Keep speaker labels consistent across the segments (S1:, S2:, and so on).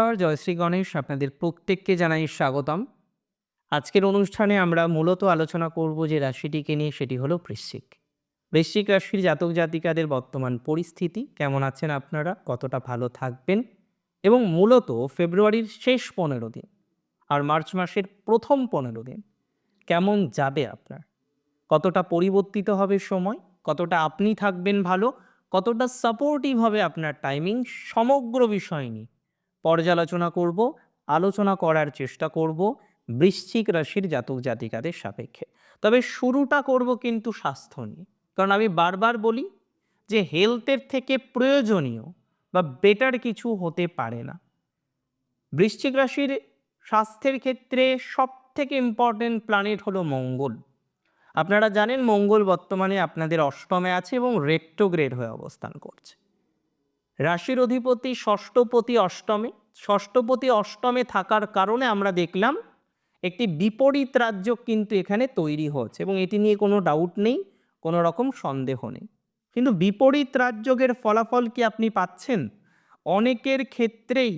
S1: নমস্কার জয় শ্রী গণেশ আপনাদের প্রত্যেককে জানাই স্বাগতম। আজকের অনুষ্ঠানে আমরা মূলত আলোচনা করব যে রাশিটিকে নিয়ে, সেটি হলো বৃশ্চিক। বৃশ্চিক রাশির জাতক জাতিকাদের বর্তমান পরিস্থিতি, কেমন আছেন আপনারা, কতটা ভালো থাকবেন এবং মূলত ফেব্রুয়ারির শেষ পনেরো দিন আর মার্চ মাসের প্রথম পনেরো দিন কেমন যাবে আপনার? কতটা পরিবর্তিত হবে সময়? কতটা আপনি থাকবেন ভালো? কতটা সাপোর্টিভ হবে আপনার টাইমিং সমগ্র বিষয় নিয়ে পর্যালোচনা করব, আলোচনা করার চেষ্টা করব বৃশ্চিক রাশির জাতক জাতিকাদের সাপেক্ষে। তবে শুরুটা করব কিন্তু স্বাস্থ্য নিয়ে। কারণ আমি বারবার বলি যে হেলথের থেকে প্রয়োজনীয় বা বেটার কিছু হতে পারে না। বৃশ্চিক রাশির স্বাস্থ্যের ক্ষেত্রে সব থেকে ইম্পর্টেন্ট প্ল্যানেট হলো মঙ্গল। আপনারা জানেন মঙ্গল বর্তমানে আপনাদের অষ্টমে আছে এবং রেট্রোগ্রেড হয়ে অবস্থান করছে। রাশির অধিপতি ষষ্ঠপতি অষ্টমে ষষ্ঠপতি অষ্টমে থাকার কারণে আমরা দেখলাম একটি বিপরীত রাজ্য কিন্তু এখানে তৈরি হচ্ছে এবং এটি নিয়ে কোনো ডাউট নেই, কোনো রকম সন্দেহ নেই। কিন্তু বিপরীত রাজ্যের ফলাফল কি আপনি পাচ্ছেন? অনেকের ক্ষেত্রেই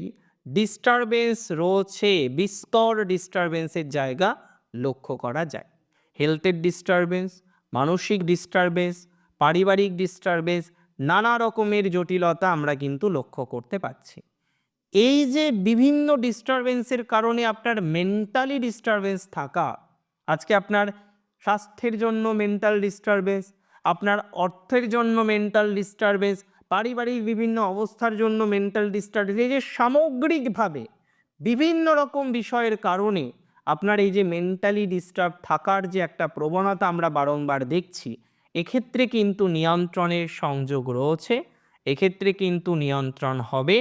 S1: ডিস্টারবেন্স রয়েছে, বিস্তর ডিস্টারবেন্সের জায়গা লক্ষ্য করা যায়। হেলথের ডিস্টারবেন্স মানসিক ডিস্টারবেন্স পারিবারিক ডিস্টারবেন্স নানা রকমের জটিলতা আমরা কিন্তু লক্ষ্য করতে পারছি। এই যে বিভিন্ন ডিস্টারবেন্সের কারণে আপনার মেন্টালি ডিস্টারবেন্স থাকা, আজকে আপনার স্বাস্থ্যের জন্য মেন্টাল ডিস্টারবেন্স আপনার অর্থের জন্য মেন্টাল ডিস্টারবেন্স পারিবারিক বিভিন্ন অবস্থার জন্য মেন্টাল ডিস্টারবেন্স এই যে সামগ্রিকভাবে বিভিন্ন রকম বিষয়ের কারণে আপনার এই যে মেন্টালি ডিস্টার্ব থাকার যে একটা প্রবণতা আমরা বারংবার দেখছি এক্ষেত্রে কিন্তু নিয়ন্ত্রণের সংযোগ রয়েছে। এক্ষেত্রে কিন্তু নিয়ন্ত্রণ হবে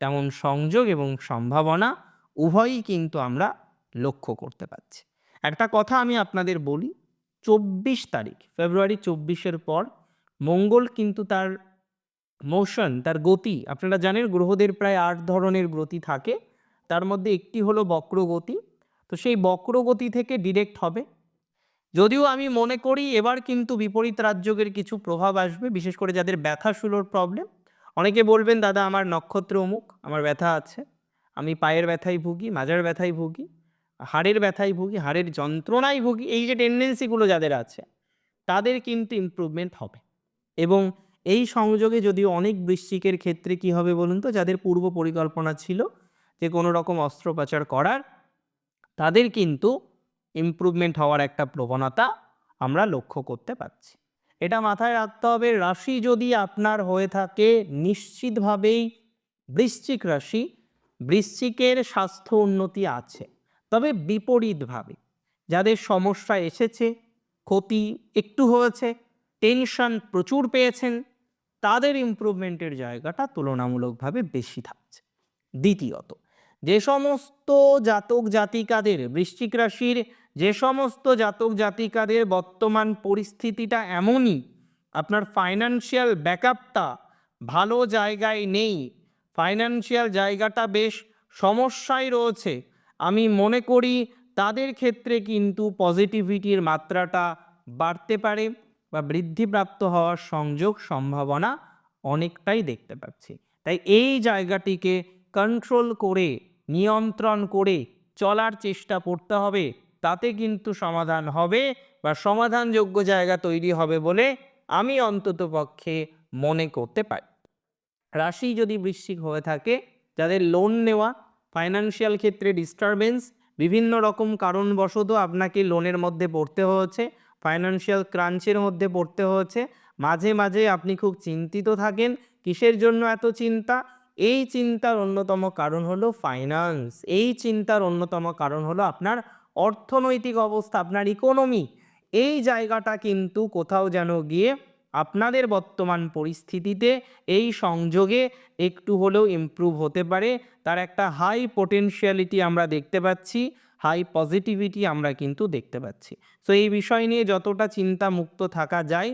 S1: তেমন সংযোগ এবং সম্ভাবনা উভয়ই কিন্তু আমরা লক্ষ্য করতে পারছি। একটা কথা আমি আপনাদের বলি, চব্বিশ তারিখ, ফেব্রুয়ারি চব্বিশের পর মঙ্গল কিন্তু তার মোশন তার গতি, আপনারা জানেন গ্রহদের প্রায় আট ধরনের গতি থাকে। তার মধ্যে একটি হলো বক্রগতি। তো সেই বক্রগতি থেকে ডিরেক্ট হবে যদিও আমি মনে করি এবার কিন্তু বিপরীত রাজ্যের কিছু প্রভাব আসবে, বিশেষ করে যাদের ব্যথা শুলোর প্রবলেম অনেকে বলবেন, দাদা, আমার নক্ষত্র অমুক, আমার ব্যথা আছে। আমি পায়ের ব্যথায় ভুগি, মাজার ব্যথায় ভুগি, হাড়ের ব্যথায় ভুগি, হাড়ের যন্ত্রণায় ভুগি, এই যে টেন্ডেন্সিগুলো যাদের আছে, তাদের কিন্তু ইমপ্রুভমেন্ট হবে। এবং এই সংযোগে যদিও অনেক বৃশ্চিকের ক্ষেত্রে কি হবে বলুন তো, যাদের পূর্ব পরিকল্পনা ছিল যে কোনো রকম অস্ত্রোপচার করার, তাদের কিন্তু ইমপ্রুভমেন্ট হওয়ার একটা প্রবণতা আমরা লক্ষ্য করতে পারছি। এটা মাথায় রাখতে হবে, রাশি যদি আপনার হয়ে থাকে, নিশ্চিতভাবেই বৃশ্চিক রাশি, বৃশ্চিকের স্বাস্থ্য উন্নতি আছে। তবে বিপরীতভাবে যাদের সমস্যা এসেছে, ক্ষতি একটু হয়েছে টেনশন প্রচুর পেয়েছেন, তাদের ইমপ্রুভমেন্টের জায়গাটা তুলনামূলকভাবে বেশি থাকছে। দ্বিতীয়ত, যে সমস্ত জাতক জাতিকাদের বৃশ্চিক রাশির যে সমস্ত জাতক জাতিকাদের বর্তমান পরিস্থিতিটা এমনই, আপনার ফাইন্যান্সিয়াল ব্যাকআপটা ভালো জায়গায় নেই ফাইন্যান্সিয়াল জায়গাটা বেশ সমস্যায় রয়েছে। আমি মনে করি তাদের ক্ষেত্রে কিন্তু পজিটিভিটির মাত্রাটা বাড়তে পারে বা বৃদ্ধিপ্রাপ্ত হওয়ার সংযোগ সম্ভাবনা অনেকটাই দেখতে পাচ্ছি। তাই এই জায়গাটিকে কন্ট্রোল করে, নিয়ন্ত্রণ করে চলার চেষ্টা করতে হবে। তাতে কিন্তু সমাধান হবে বা সমাধানযোগ্য জায়গা তৈরি হবে বলে আমি অন্তত পক্ষে মনে করতে পারি। রাশি যদি বৃশ্চিক হয়ে থাকে, যাদের লোন নেওয়া ফাইন্যান্সিয়াল ক্ষেত্রে ডিস্টারবেন্স বিভিন্ন রকম কারণবশত আপনাকে লোনের মধ্যে পড়তে হয়েছে ফাইন্যান্সিয়াল ক্রাঞ্চের মধ্যে পড়তে হয়েছে, মাঝে মাঝে আপনি খুব চিন্তিত থাকেন, কিসের জন্য এত চিন্তা? এই চিন্তার অন্যতম কারণ হলো ফাইন্যান্স এই চিন্তার অন্যতম কারণ হলো আপনার অর্থনৈতিক অবস্থা, আপনার ইকোনমি এই জায়গাটা কিন্তু কোথাও যেন গিয়ে আপনাদের বর্তমান পরিস্থিতিতে এই সংযোগে একটু হলেও ইমপ্রুভ হতে পারে। তার একটা হাই পোটেনশিয়ালিটি আমরা দেখতে পাচ্ছি হাই পজিটিভিটি আমরা কিন্তু দেখতে পাচ্ছি। সো এই বিষয় নিয়ে যতটা চিন্তা মুক্ত থাকা যায়,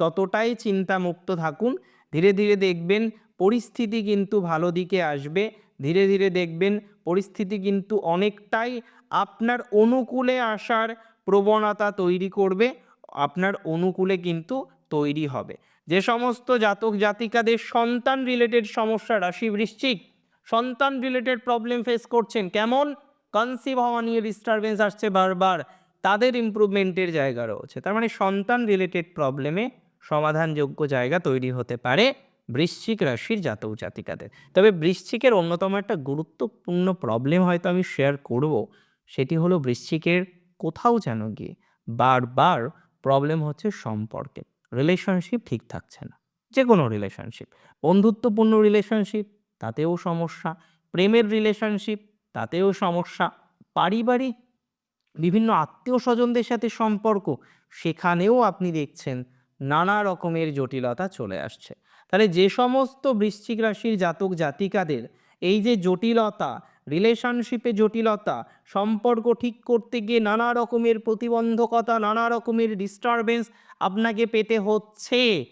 S1: ততটাই চিন্তা মুক্ত থাকুন। ধীরে ধীরে দেখবেন পরিস্থিতি কিন্তু ভালো দিকে আসবে। ধীরে ধীরে দেখবেন পরিস্থিতি কিন্তু অনেকটাই আপনার অনুকূলে আসার প্রবণতা তৈরি করবে, আপনার অনুকূলে কিন্তু তৈরি হবে। যে সমস্ত জাতক জাতিকাদের সন্তান রিলেটেড সমস্যা রাশি বৃশ্চিক সন্তান রিলেটেড প্রবলেম ফেস করছেন কেমন? কনসিভ হওয়া নিয়ে ডিস্টারবেন্স আসছে বারবার। তাদের ইমপ্রুভমেন্টের জায়গা রয়েছে। তার মানে সন্তান রিলেটেড প্রবলেমে সমাধানযোগ্য জায়গা তৈরি হতে পারে বৃশ্চিক রাশির জাতক জাতিকাদের। তবে বৃশ্চিকের অন্যতম একটা গুরুত্বপূর্ণ প্রবলেম হয়তো আমি শেয়ার করব। সেটি হলো বৃশ্চিকের কোথাও যেন গিয়ে বারবার প্রবলেম হচ্ছে সম্পর্কে। রিলেশনশিপ ঠিক থাকছে না। যে কোনো রিলেশনশিপ বন্ধুত্বপূর্ণ রিলেশনশিপ তাতেও সমস্যা, প্রেমের রিলেশনশিপ তাতেও সমস্যা, পারিবারিক বিভিন্ন আত্মীয় স্বজনদের সাথে সম্পর্ক, সেখানেও আপনি দেখছেন নানা রকমের জটিলতা চলে আসছে। তাহলে যে সমস্ত বৃশ্চিক রাশির জাতক জাতিকাদের এই যে জটিলতা রিলেশনশিপে জটিলতা, সম্পর্ক ঠিক করতে গিয়ে নানা রকমের প্রতিবন্ধকতা, নানা রকমের ডিস্টারবেন্স আপনাকে পেতে হচ্ছে।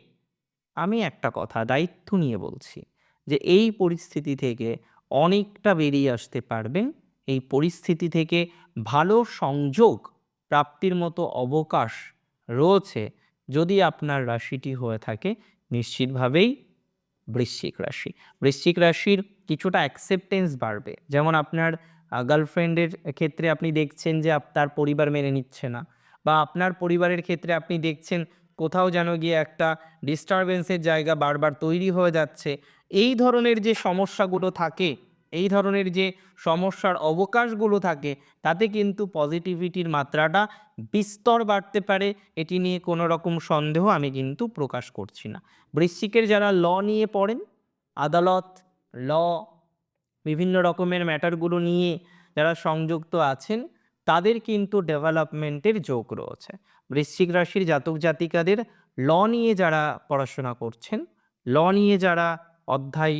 S1: আমি একটা কথা দায়িত্ব নিয়ে বলছি যে এই পরিস্থিতি থেকে অনেকটা বেরিয়ে আসতে পারবেন এই পরিস্থিতি থেকে ভালো সংযোগ প্রাপ্তির মতো অবকাশ রয়েছে যদি আপনার রাশিটি হয়ে থাকে। নিশ্চিতভাবেই বৃশ্চিক রাশি। বৃশ্চিক রাশির কিছুটা অ্যাকসেপ্টেন্স বাড়বে। যেমন আপনার গার্লফ্রেন্ডের ক্ষেত্রে আপনি দেখছেন যে তার পরিবার মেনে নিচ্ছে না। বা আপনার পরিবারের ক্ষেত্রে আপনি দেখছেন কোথাও যেন গিয়ে একটা ডিস্টারবেন্সের জায়গা বারবার তৈরি হয়ে যাচ্ছে। এই ধরনের যে সমস্যাগুলো থাকে, এই ধরনের যে সমস্যার অবকাশগুলো থাকে, তাতে কিন্তু পজিটিভিটির মাত্রাটা বিস্তর বাড়তে পারে। এটি নিয়ে কোনো রকম সন্দেহ আমি কিন্তু প্রকাশ করছি না। বৃশ্চিকের যারা ল নিয়ে পড়েন, আদালত ল, বিভিন্ন রকমের ম্যাটারগুলো নিয়ে যারা সংযুক্ত আছেন, তাদের কিন্তু ডেভেলপমেন্টের যোগ রয়েছে। বৃশ্চিক রাশির জাতক জাতিকাদের ল নিয়ে যারা পড়াশোনা করছেন, ল নিয়ে যারা অধ্যায়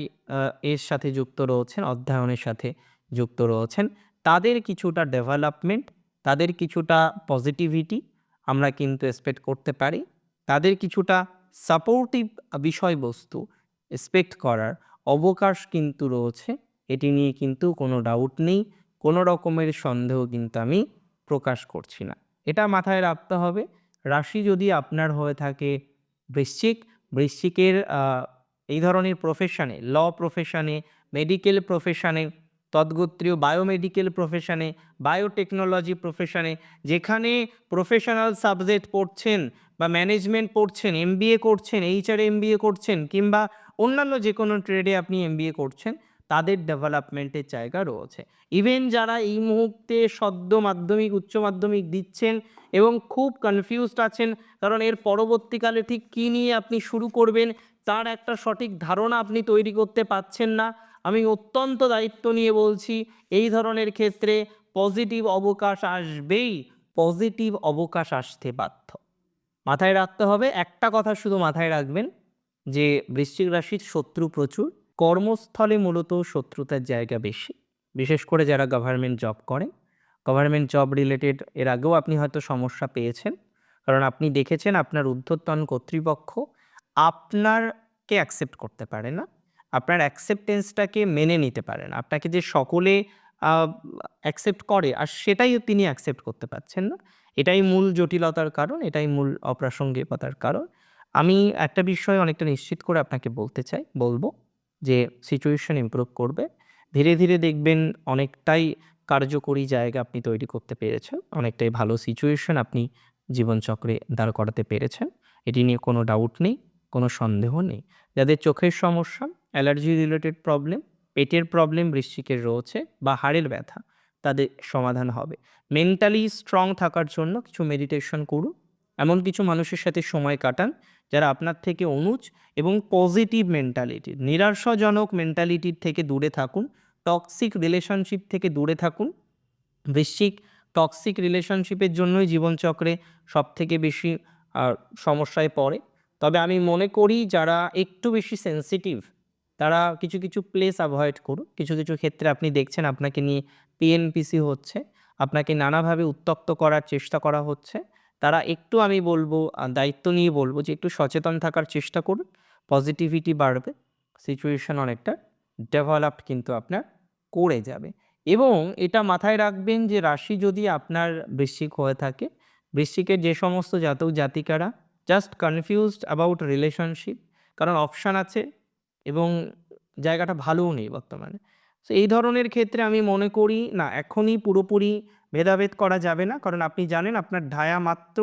S1: এর সাথে যুক্ত রয়েছেন, অধ্যয়নের সাথে যুক্ত রয়েছেন, তাদের কিছুটা ডেভেলপমেন্ট, তাদের কিছুটা পজিটিভিটি আমরা কিন্তু এক্সপেক্ট করতে পারি। তাদের কিছুটা সাপোর্টিভ বিষয়বস্তু এক্সপেক্ট করার অবকাশ কিন্তু রয়েছে। এটি নিয়ে কিন্তু কোনো ডাউট নেই। কোনো রকমের সন্দেহ কিন্তু আমি প্রকাশ করছি না। এটা মাথায় রাখতে হবে। রাশি যদি আপনার হয়ে থাকে বৃশ্চিক, বৃশ্চিকের এই ধরনের প্রফেশনে ল প্রফেশনে মেডিকেল প্রফেশনে তদ্গোত্রীয় বায়োমেডিকেল প্রফেশনে বায়োটেকনোলজি প্রফেশনে যেখানে প্রফেশনাল সাবজেক্ট পড়ছেন বা ম্যানেজমেন্ট পড়ছেন এমবিএ করছেন এইচআর এমবিএ করছেন কিংবা অন্যান্য যে কোনো ট্রেডে আপনি এমবিএ করছেন, তাদের ডেভেলপমেন্টের জায়গা রয়েছে। ইভেন যারা এই মুহূর্তে সদ্য মাধ্যমিক, উচ্চ মাধ্যমিক দিচ্ছেন এবং খুব কনফিউজড আছেন, কারণ এর পরবর্তীকালে ঠিক কী নিয়ে আপনি শুরু করবেন, তার একটা সঠিক ধারণা আপনি তৈরি করতে পারছেন না। আমি অত্যন্ত দায়িত্ব নিয়ে বলছি, এই ধরনের ক্ষেত্রে পজিটিভ অবকাশ আসবেই পজিটিভ অবকাশ আসতে বাধ্য। মাথায় রাখতে হবে, একটা কথা শুধু মাথায় রাখবেন যে বৃশ্চিক রাশির শত্রু প্রচুর, কর্মস্থলে মূলত শত্রুতার জায়গা বেশি। বিশেষ করে যারা গভর্নমেন্ট জব করে গভর্নমেন্ট জব রিলেটেড এর আগেও আপনি হয়তো সমস্যা পেয়েছেন। কারণ আপনি দেখেছেন আপনার ঊর্ধ্বতন কর্তৃপক্ষ আপনারকে অ্যাকসেপ্ট করতে পারে না। আপনার অ্যাকসেপ্টেন্সটাকে মেনে নিতে পারে না। আপনাকে যে সকলে অ্যাকসেপ্ট করে, আর সেটাই তিনি অ্যাকসেপ্ট করতে পারছেন না। এটাই মূল জটিলতার কারণ, এটাই মূল অপ্রাসঙ্গিকতার কারণ। আমি একটা বিষয় অনেকটা নিশ্চিত করে আপনাকে বলতে চাই, বলব যে সিচুয়েশন ইমপ্রুভ করবে। ধীরে ধীরে দেখবেন অনেকটাই কার্যকরী জায়গা আপনি তৈরি করতে পেরেছেন, অনেকটাই ভালো সিচুয়েশন আপনি জীবনচক্রে দাঁড় করাতে পেরেছেন। এটি নিয়ে কোনো ডাউট নেই, কোনো সন্দেহ নেই। যাদের চোখের সমস্যা অ্যালার্জি রিলেটেড প্রবলেম পেটের প্রবলেম বৃশ্চিকের রয়েছে বা হাড়ের ব্যথা, তাদের সমাধান হবে। মেন্টালি স্ট্রং থাকার জন্য কিছু মেডিটেশন করুন, এমন কিছু মানুষের সাথে সময় কাটান যারা আপনার থেকে অনুজ এবং পজিটিভ মেন্টালিটি নিরাশাজনক মেন্টালিটির থেকে দূরে থাকুন টক্সিক রিলেশনশিপ থেকে দূরে থাকুন। বৃশ্চিক টক্সিক রিলেশনশিপের জন্যই জীবনচক্রে সব থেকে বেশি সমস্যায় পড়ে। তবে আমি মনে করি যারা একটু বেশি সেন্সিটিভ তারা কিছু কিছু প্লেস অ্যাভয়েড করুন। কিছু কিছু ক্ষেত্রে আপনি দেখছেন আপনাকে নিয়ে পিএনপিসি হচ্ছে, আপনাকে নানাভাবে উত্তক্ত করার চেষ্টা করা হচ্ছে। তারা একটু আমি বলব দায়িত্ব নিয়ে বলব যে একটু সচেতন থাকার চেষ্টা করুন। পজিটিভিটি বাড়বে, সিচুয়েশন অনেকটা ডেভেলপড কিন্তু আপনার করে যাবে। এবং এটা মাথায় রাখবেন যে রাশি যদি আপনার বৃশ্চিক হয়ে থাকে, বৃশ্চিকের যে সমস্ত জাতক জাতিকারা জাস্ট কনফিউজড অ্যাবাউট রিলেশনশিপ কারণ অপশান আছে এবং জায়গাটা ভালোও নেই বর্তমানে। তো এই ধরনের ক্ষেত্রে আমি মনে করি, না, এখনই পুরোপুরি ভেদাভেদ করা যাবে না। কারণ আপনি জানেন, আপনার ঢায়া মাত্র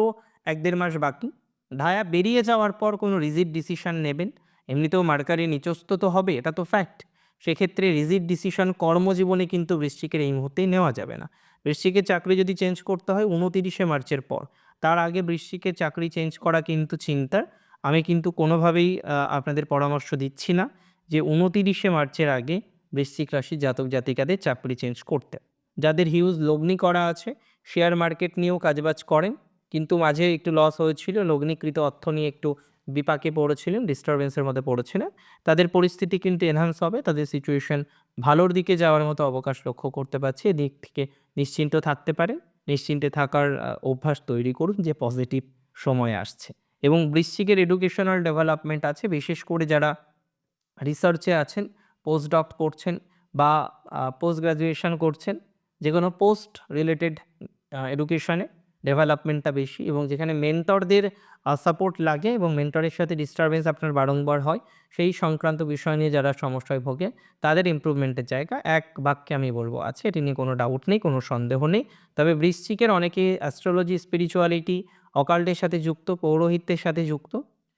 S1: এক দেড় মাস বাকি। ঢায়া বেরিয়ে যাওয়ার পর কোনো রিজিড ডিসিশন নেবেন। এমনিতেও মার্কারি নিচস্ত তো হবে, এটা তো ফ্যাক্ট। সেক্ষেত্রে রিজিড ডিসিশন কর্মজীবনে কিন্তু বৃশ্চিকের এই মুহূর্তেই নেওয়া যাবে না। বৃশ্চিকের চাকরি যদি চেঞ্জ করতে হয়, উনতিরিশে মার্চের পর। তার আগে বৃশ্চিকের চাকরি চেঞ্জ করা কিন্তু চিন্তার। আমি কিন্তু কোনোভাবেই আপনাদের পরামর্শ দিচ্ছি না যে উনতিরিশে মার্চের আগে বৃশ্চিক রাশি জাতক জাতিকাদের চাকরি চেঞ্জ করতে। যাদের হিউজ লগ্নি করা আছে শেয়ার মার্কেট নিয়েও কাজবাজ করেন, কিন্তু মাঝে একটু লস হয়েছিল, লগ্নিকৃত অর্থ নিয়ে একটু বিপাকে পড়েছিলেন ডিস্টারবেন্সের মধ্যে পড়েছিলেন। তাদের পরিস্থিতি কিন্তু এনহান্স হবে, তাদের সিচুয়েশন ভালোর দিকে যাওয়ার মতো অবকাশ লক্ষ্য করতে পারছি, এদিক থেকে নিশ্চিন্ত থাকতে পারে নিশ্চিন্তে থাকার অভ্যাস তৈরি করুন যে পজিটিভ সময় আসছে। এবং বৃশ্চিকের এডুকেশনাল ডেভেলপমেন্ট আছে, বিশেষ করে যারা রিসার্চে আছেন পোস্ট ডক করছেন বা পোস্ট গ্রাজুয়েশন করছেন, যে কোনো পোস্ট রিলেটেড এডুকেশনে ডেভেলপমেন্টটা বেশি এবং যেখানে মেন্টরদের সাপোর্ট লাগে এবং মেন্টরের সাথে ডিস্টারবেন্স আপনার বারংবার হয়, সেই সংক্রান্ত বিষয় নিয়ে যারা সমস্যায় ভোগে, তাদের ইমপ্রুভমেন্টের জায়গা। এক বাক্যে আমি বলব আছে, এটি নিয়ে কোনো ডাউট নেই, কোনো সন্দেহ নেই। তবে বৃশ্চিকের অনেকে অ্যাস্ট্রোলজি স্পিরিচুয়ালিটি অকাল্টের সাথে যুক্ত, পৌরোহিত্যের সাথে যুক্ত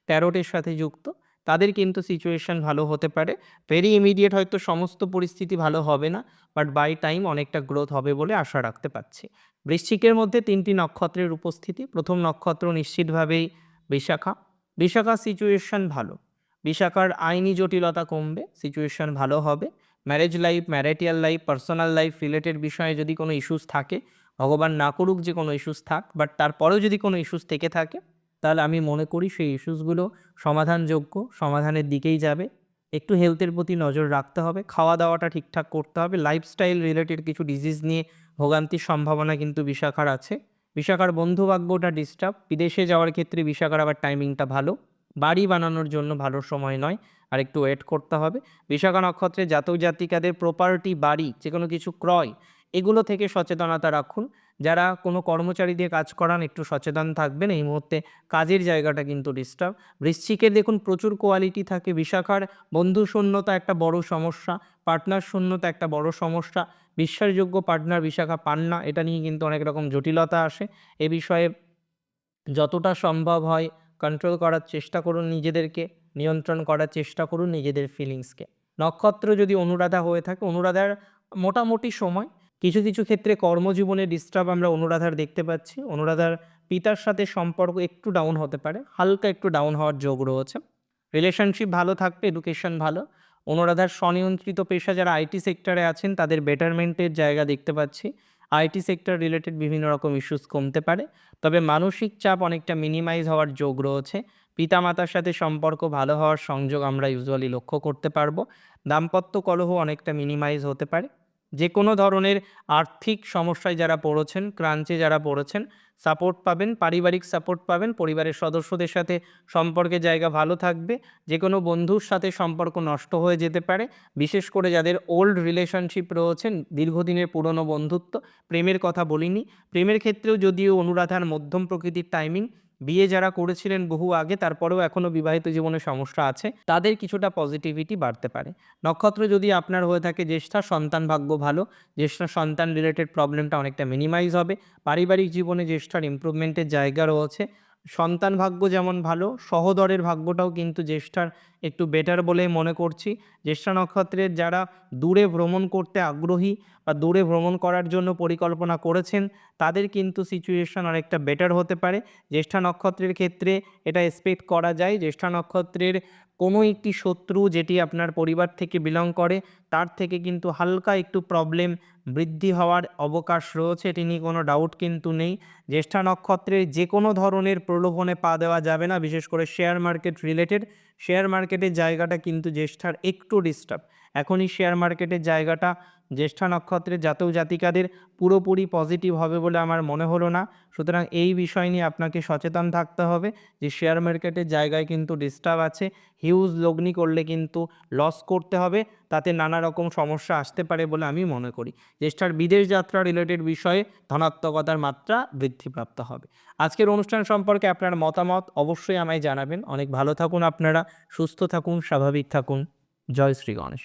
S1: ট্যারোটের সাথে যুক্ত তাদের কিন্তু সিচুয়েশন ভালো হতে পারে। ভেরি ইমিডিয়েট হয়তো সমস্ত পরিস্থিতি ভালো হবে না বাট বাই টাইম অনেকটা গ্রোথ হবে বলে আশা রাখতে পারছি। বৃশ্চিকের মধ্যে তিনটি নক্ষত্রের উপস্থিতি। প্রথম নক্ষত্র নিশ্চিতভাবেই বিশাখা। বিশাখা সিচুয়েশন ভালো। বিশাখার আইনি জটিলতা কমবে সিচুয়েশন ভালো হবে। Marriage life marital life personal life related বিষয়ে যদি কোনো ইস্যুস থাকে, ভগবান না করুক যে কোনো ইস্যুস থাক বাট তারপরেও যদি কোনো ইস্যুস থেকে থাকে তাহলে আমি মনে করি সেই ইস্যুসগুলো সমাধানযোগ্য, সমাধানের দিকেই যাবে। একটু হেলথের প্রতি নজর রাখতে হবে, খাওয়া দাওয়াটা ঠিকঠাক করতে হবে লাইফস্টাইল রিলেটেড কিছু ডিজিজ নিয়ে ভোগান্তির সম্ভাবনা কিন্তু বিশাখার আছে। বিশাখার বন্ধু ভাগ্যটা ডিস্টার্ব বিদেশে যাওয়ার ক্ষেত্রে বিশাখার আবার টাইমিংটা ভালো, বাড়ি বানানোর জন্য ভালো সময় নয়, আর একটু ওয়েট করতে হবে। বিশাখা নক্ষত্রে জাতক জাতিকাদের প্রপার্টি বাড়ি যে কোনো কিছু ক্রয়, এগুলো থেকে সচেতনতা রাখুন। যারা কোনো কর্মচারী দিয়ে কাজ করান, একটু সচেতন থাকবেন। এই মুহূর্তে কাজের জায়গাটা কিন্তু ডিস্টার্ব বৃশ্চিকের দেখুন প্রচুর কোয়ালিটি থাকে বিশাখার। বন্ধু শূন্যতা একটা বড় সমস্যা পার্টনার শূন্যতা একটা বড় সমস্যা। বিশ্বাসযোগ্য পার্টনার বিশাখা পান না, এটা নিয়ে কিন্তু অনেক রকম জটিলতা আসে। এ বিষয়ে যতটা সম্ভব হয় কন্ট্রোল করার চেষ্টা করুন নিজেদেরকে, নিয়ন্ত্রণ করার চেষ্টা করুন নিজেদের ফিলিংসকে নক্ষত্র যদি অনুরাধা হয়ে থাকে, অনুরাধার মোটামুটি সময় কিছু কিছু ক্ষেত্রে কর্মজীবনে ডিস্টার্ব আমরা অনুরাধার দেখতে পাচ্ছি। অনুরাধার পিতার সাথে সম্পর্ক একটু ডাউন হতে পারে, হালকা একটু ডাউন হওয়ার যোগ রয়েছে। রিলেশনশিপ ভালো থাকবে এডুকেশন ভালো। অনুরাধার স্বনিয়ন্ত্রিত পেশা যারা আইটি সেক্টরে আছেন, তাদের বেটারমেন্টের জায়গা দেখতে পাচ্ছি। আইটি সেক্টর রিলেটেড বিভিন্ন রকম ইস্যুস কমতে পারে, তবে মানসিক চাপ অনেকটা মিনিমাইজ হওয়ার যোগ রয়েছে। পিতামাতার সাথে সম্পর্ক ভালো হওয়ার সংযোগ আমরা ইউজুয়ালি লক্ষ্য করতে পারব। দাম্পত্য কলহ অনেকটা মিনিমাইজ হতে পারে। যে কোনো ধরনের আর্থিক সমস্যায় যারা পড়েছেন ক্রাঞ্চে যারা পড়েছেন সাপোর্ট পাবেন, পারিবারিক সাপোর্ট পাবেন, পরিবারের সদস্যদের সাথে সম্পর্কের জায়গা ভালো থাকবে যে কোনো বন্ধুর সাথে সম্পর্ক নষ্ট হয়ে যেতে পারে, বিশেষ করে যাদের ওল্ড রিলেশনশিপ রয়েছেন দীর্ঘদিনের পুরনো বন্ধুত্ব, প্রেমের কথা বলিনি, প্রেমের ক্ষেত্রেও যদিও অনুরাধার মধ্যম প্রকৃতির টাইমিং বিয়ে যারা করেছিলেন বহু আগে, তারপরেও এখনও বিবাহিত জীবনে সমস্যা আছে, তাদের কিছুটা পজিটিভিটি বাড়তে পারে। নক্ষত্র যদি আপনার হয়ে থাকে জ্যেষ্ঠা, সন্তান ভাগ্য ভালো। জ্যেষ্ঠা, সন্তান রিলেটেড প্রবলেমটা অনেকটা মিনিমাইজ হবে। পারিবারিক জীবনে জ্যেষ্ঠার ইম্প্রুভমেন্টের জায়গা রয়েছে। সন্তান ভাগ্য যেমন ভালো, সহদরের ভাগ্যটাও কিন্তু জ্যেষ্ঠার একটু বেটার বলে মনে করছি। জ্যেষ্ঠা নক্ষত্রের যারা দূরে ভ্রমণ করতে আগ্রহী বা দূরে ভ্রমণ করার জন্য পরিকল্পনা করেছেন, তাদের কিন্তু সিচুয়েশন অনেকটা বেটার হতে পারে। জ্যেষ্ঠা নক্ষত্রের ক্ষেত্রে এটা এক্সপেক্ট করা যায়। জ্যেষ্ঠা নক্ষত্রের কোনো একটি শত্রু যেটি আপনার পরিবার থেকে বিলং করে, তার থেকে কিন্তু হালকা একটু প্রবলেম বৃদ্ধি হওয়ার অবকাশ রয়েছে, এটি নিয়ে কোনো ডাউট কিন্তু নেই। জ্যেষ্ঠা নক্ষত্রের যে কোনো ধরনের প্রলোভনে পা দেওয়া যাবে না, বিশেষ করে শেয়ার মার্কেট রিলেটেড শেয়ার মার্কেটের জায়গাটা কিন্তু জ্যেষ্ঠার একটু ডিস্টার্ব এখনই শেয়ার মার্কেটের জায়গাটা জ্যেষ্ঠা নক্ষত্রের জাতক জাতিকাদের পুরোপুরি পজিটিভ হবে বলে আমার মনে হলো না। সুতরাং এই বিষয় নিয়ে আপনাকে সচেতন থাকতে হবে যে শেয়ার মার্কেটের জায়গায় কিন্তু ডিস্টার্ব আছে। হিউজ লগ্নি করলে কিন্তু লস করতে হবে। তাতে নানা রকম সমস্যা আসতে পারে বলে আমি মনে করি। জ্যেষ্ঠার বিদেশ যাত্রা রিলেটেড বিষয়ে ধনাত্মকতার মাত্রা বৃদ্ধিপ্রাপ্ত হবে। আজকের অনুষ্ঠান সম্পর্কে আপনার মতামত অবশ্যই আমায় জানাবেন। অনেক ভালো থাকুন আপনারা। সুস্থ থাকুন, স্বাভাবিক থাকুন। জয় শ্রী গণেশ।